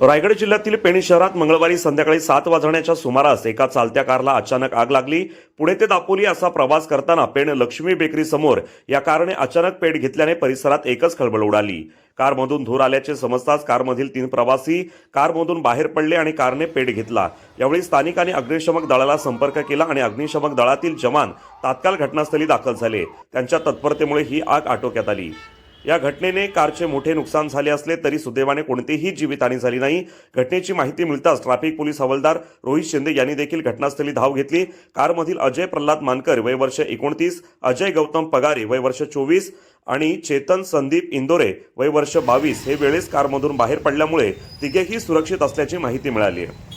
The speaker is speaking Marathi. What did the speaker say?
रायगड जिल्ह्यातील पेणी शहरात मंगळवारी संध्याकाळी सात वाजण्याच्या सुमारास एका चालत्या कारला अचानक आग लागली. पुणे ते दापोली असा प्रवास करताना पेण लक्ष्मी बेकरी समोर या कारने अचानक पेट घेतल्याने परिसरात एकच खळबळ उडाली. कारमधून धूर आल्याचे समजताच कारमधील तीन प्रवासी कारमधून बाहेर पडले आणि कारने पेट घेतला. यावेळी स्थानिकांनी अग्निशमक दळाला संपर्क केला आणि अग्निशमक दळातील जवान तात्काळ घटनास्थळी दाखल झाले. त्यांच्या तत्परतेमुळे ही आग आटोक्यात आली. या घटनेने कारचे मोठे नुकसान झाले असले तरी सुदैवाने कोणतीही जीवितहानी झाली नाही. घटनेची माहिती मिळताच ट्रॅफिक पोलीस हवालदार रोहित शिंदे यांनी देखील घटनास्थळी धाव घेतली. कारमधील अजय प्रल्हाद मानकर वय वर्ष एकोणतीस अजय गौतम पगारे वय वर्ष चोवीस आणि चेतन संदीप इंदोरे वय वर्ष बावीस हे वेळेस कारमधून बाहेर पडल्यामुळे तिघेही सुरक्षित असल्याची माहिती मिळाली आहे.